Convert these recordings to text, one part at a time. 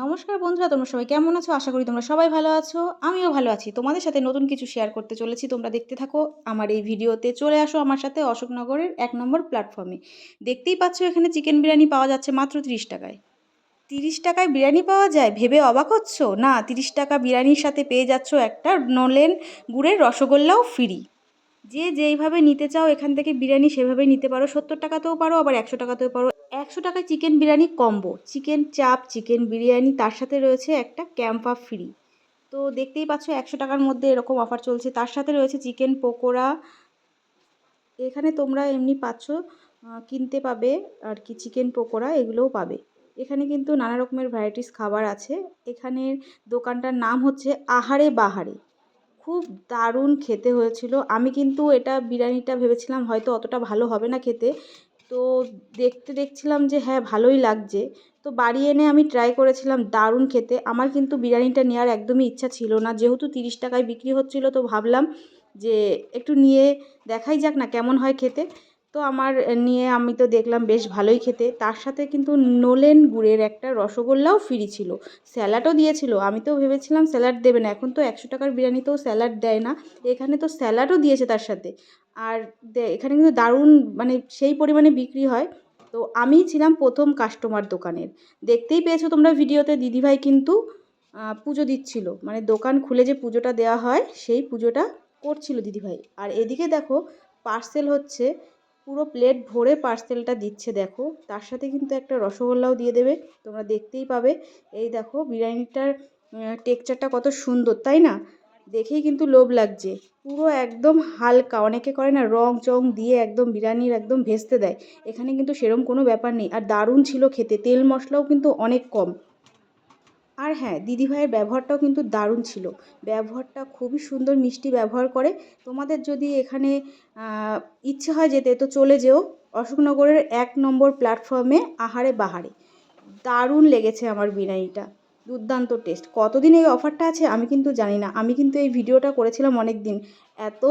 নমস্কার বন্ধুরা, তোমরা সবাই কেমন আছো? আশা করি তোমরা সবাই ভালো আছো। আমিও ভালো আছি। তোমাদের সাথে নতুন কিছু শেয়ার করতে চলেছি। তোমরা দেখতে থাকো আমার এই ভিডিওতে। চলে আসো আমার সাথে অশোকনগরের এক নম্বর প্ল্যাটফর্মে দেখতেই পাচ্ছ এখানে চিকেন বিরিয়ানি পাওয়া যাচ্ছে মাত্র তিরিশ টাকায়। তিরিশ টাকায় বিরিয়ানি পাওয়া যায়? ভেবে অবাক হচ্ছ? না, তিরিশ টাকা বিরিয়ানির সাথে পেয়ে যাচ্ছ একটা নলেন গুড়ের রসগোল্লাও ফ্রি যে যেইভাবে নিতে চাও, এখান থেকে বিরিয়ানি সেভাবেই নিতে পারো। সত্তর টাকাতেও পারো, আবার একশো টাকাতেও পারো। একশো টাকায় chicken biryani combo chicken chaap, chicken biryani, তার সাথে রয়েছে একটা ক্যাম্পা ফ্রি তো দেখতেই পাচ্ছ একশো টাকার মধ্যে এরকম অফার চলছে। তার সাথে রয়েছে চিকেন পকোড়া। এখানে তোমরা এমনি পাচ্ছ কিনতে পাবে আর কি চিকেন পকোড়া, এগুলোও পাবে। এখানে কিন্তু নানা রকমের ভ্যারাইটিস খাবার আছে। এখানের দোকানটার নাম হচ্ছে আহারে বাহারে। খুব দারুণ খেতে হয়েছিল। আমি কিন্তু এটা বিরিয়ানিটা ভেবেছিলাম হয়তো অতটা ভালো হবে না খেতে। তো দেখতে দেখছিলাম যে হ্যাঁ ভালোই লাগছে। তো বাড়ি এনে আমি ট্রাই করেছিলাম দারুণ খেতে। আমার কিন্তু বিরিয়ানিটা নেওয়ার একদমই ইচ্ছা ছিল না। যেহেতু তিরিশ টাকায় বিক্রি হচ্ছিল, তো ভাবলাম যে একটু নিয়ে দেখাই যাক না কেমন হয় খেতে। তো আমার নিয়ে আমি তো দেখলাম বেশ ভালোই খেতে। তার সাথে কিন্তু নোলেন গুড়ের একটা রসগোল্লাও ফ্রি ছিল। স্যালাডও দিয়েছিল। আমি তো ভেবেছিলাম স্যালাড দেবে না। এখন তো একশো টাকার বিরিয়ানিতেও স্যালাড দেয় না। এখানে তো স্যালাডও দিয়েছে তার সাথে। আর এখানে কিন্তু দারুণ মানে সেই পরিমাণে বিক্রি হয়। তো আমিই ছিলাম প্রথম কাস্টমার দোকানের। দেখতেই পেয়েছ তোমরা ভিডিওতে, দিদিভাই কিন্তু পুজো দিচ্ছিল। মানে দোকান খুলে যে পুজোটা দেওয়া হয়, সেই পুজোটা করছিল দিদিভাই। আর এদিকে দেখো পার্সেল হচ্ছে, পুরো প্লেট ভরে পার্সেলটা দিচ্ছে দেখো। তার সাথে কিন্তু একটা রসগোল্লাও দিয়ে দেবে, তোমরা দেখতেই পাবে। এই দেখো, বিরিয়ানিটার টেক্সচারটা কত সুন্দর, তাই না? দেখেই কিন্তু লোভ লাগছে। পুরো একদম হালকা, অনেকে করে না রং চং দিয়ে একদম বিরিয়ানির একদম ভেস্তে দেয়। এখানে কিন্তু সেরম কোনো ব্যাপার নেই। আর দারুণ ছিল খেতে, তেল মশলাও কিন্তু অনেক কম। আর হ্যাঁ দিদিভাইয়ের ব্যবহারটাও কিন্তু দারুণ ছিল। ব্যবহারটা খুবই সুন্দর মিষ্টি ব্যবহার করে। তোমাদের যদি এখানে ইচ্ছে হয় যেতে, তো চলে যেও। অশোকনগরের এক নম্বর প্ল্যাটফর্মে আহারে বাহারে। দারুণ লেগেছে আমার বিরিয়ানিটা। দুর্দান্ত টেস্ট। কতদিন এই অফারটা আছে আমি কিন্তু জানি না। আমি কিন্তু এই ভিডিওটা করেছিলাম অনেক দিন এত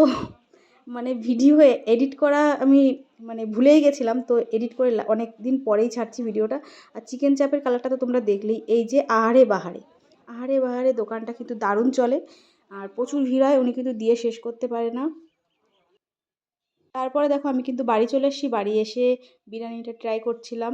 মানে ভিডিও এডিট করা আমি মানে ভুলেই গেছিলাম। তো এডিট করে অনেক দিন পরেই ছাড়ছি ভিডিওটা। আর চিকেন চাপের কালারটা তো তোমরা দেখলেই। এই যে আহারে বাহারে। আহারে বাহারে দোকানটা কিন্তু দারুণ চলে। আর প্রচুর ভিড় হয়, উনি কিন্তু দিয়ে শেষ করতে পারে না। তারপরে দেখো আমি কিন্তু বাড়ি চলে এসেছি। বাড়ি এসে বিরিয়ানিটা ট্রাই করছিলাম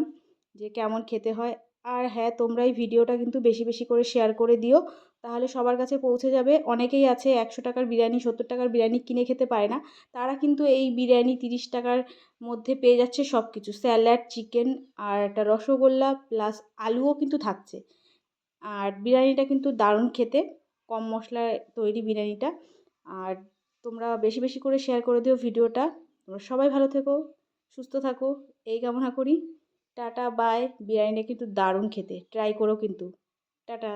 যে কেমন খেতে হয়। আর হ্যাঁ তোমরা এই ভিডিওটা কিন্তু বেশি বেশি করে শেয়ার করে দিও। তাহলে সবার কাছে পৌঁছে যাবে। অনেকেই আছে একশো টাকার বিরিয়ানি, সত্তর টাকার বিরিয়ানি কিনে খেতে পারে না। তারা কিন্তু এই বিরিয়ানি তিরিশ টাকার মধ্যে পেয়ে যাচ্ছে সব কিছু স্যালাড, চিকেন আর একটা রসগোল্লা প্লাস আলুও কিন্তু থাকছে। আর বিরিয়ানিটা কিন্তু দারুণ খেতে। কম মশলায় তৈরি বিরিয়ানিটা। আর তোমরা বেশি বেশি করে শেয়ার করে দিও ভিডিওটা। তোমরা সবাই ভালো থেকো, সুস্থ থাকো। এই কামনা করি। Tata bye. বিরিয়ানিটা কিন্তু দারুণ খেতে। ট্রাই করো কিন্তু। টাটা।